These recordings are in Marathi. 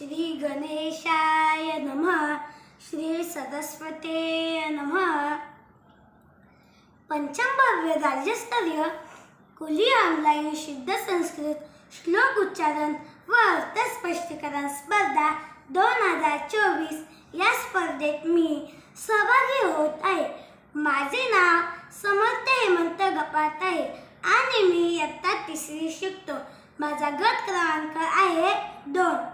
श्री गणेशाय नमः. श्री सरस्वते नमः. पंचमभव्य राज्यस्तरीय कुली ऑनलाईन शुद्ध संस्कृत श्लोक उच्चारण व अर्थ स्पष्टीकरण स्पर्धा दोन हजार चोवीस या स्पर्धेत मी सहभागी होत आहे. माझे नाव समर्थ हेमंत गपात आहे आणि मी इयत्ता तिसरी शिकतो. माझा गट क्रमांक आहे दोन.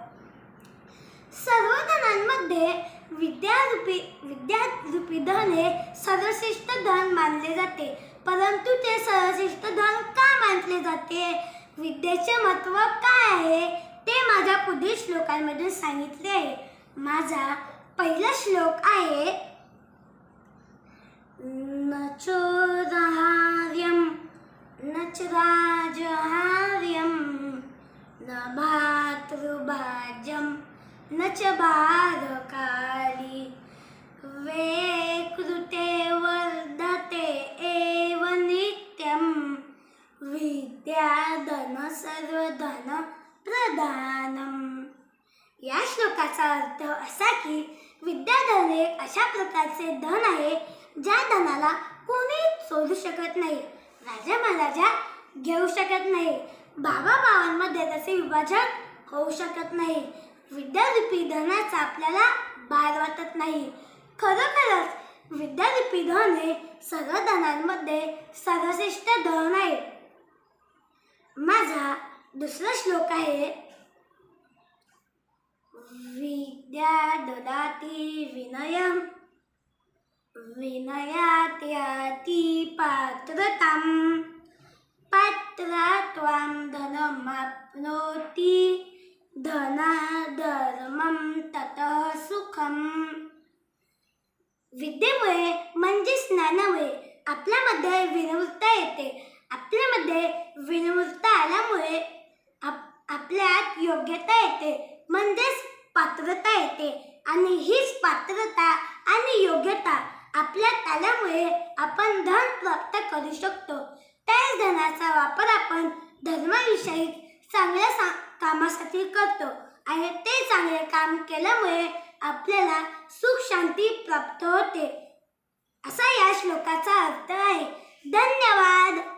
सर्व धनांमध्ये विद्यारूपी विद्यारूपी धन हे सर्वश्रेष्ठ धन मानले जाते. परंतु ते सर्वश्रेष्ठ धन का मानले जाते? विद्येचे महत्त्व काय आहे? ते माझ्या पुढील श्लोकांमधून सांगितले आहे. माझा पहिला श्लोक आहे न चोरहार्यम न चराजहार्यम न भातृभाज्यम नच च बालकाली वे कृते वर्धते एव नित्यं. विद्याधन सर्वधन प्रदानम या श्लोकाचा अर्थ असा की विद्याधन हे अशा प्रकारचे धन आहे ज्या धनाला कोणी चोरू शकत नाही राजा महाराजा घेऊ शकत नाही बाबा भावांमध्ये त्याचे विभाजन होऊ शकत नाही. विद्यारूपी धनाचा आपल्याला भार वाटत नाही. खरोखरच विद्यारूपी धन हे सर्व धनांमध्ये सर्वश्रेष्ठ धन आहे. माझा दुसरा श्लोक आहे विद्या ददाती विनयं विनयात् याति पात्रतां पात्रा त्वां धनमाप्नोति धनाधर्मं तत सुखम। विद्येमुळे म्हणजे ज्ञानामुळे आपल्यामध्ये विनम्रता येते. आपल्यामध्ये विनम्रता आल्यामुळे आप आपल्यात योग्यता येते म्हणजेच पात्रता येते. आणि हीच पात्रता आणि योग्यता आपल्यात आल्यामुळे आपण धन प्राप्त करू शकतो. त्याच धनाचा वापर आपण धर्माविषयी चांगल्या सा कामासाठी करतो आणि ते चांगले काम केल्यामुळे आपल्याला सुख शांती प्राप्त होते. असा या श्लोकाचा अर्थ आहे. धन्यवाद.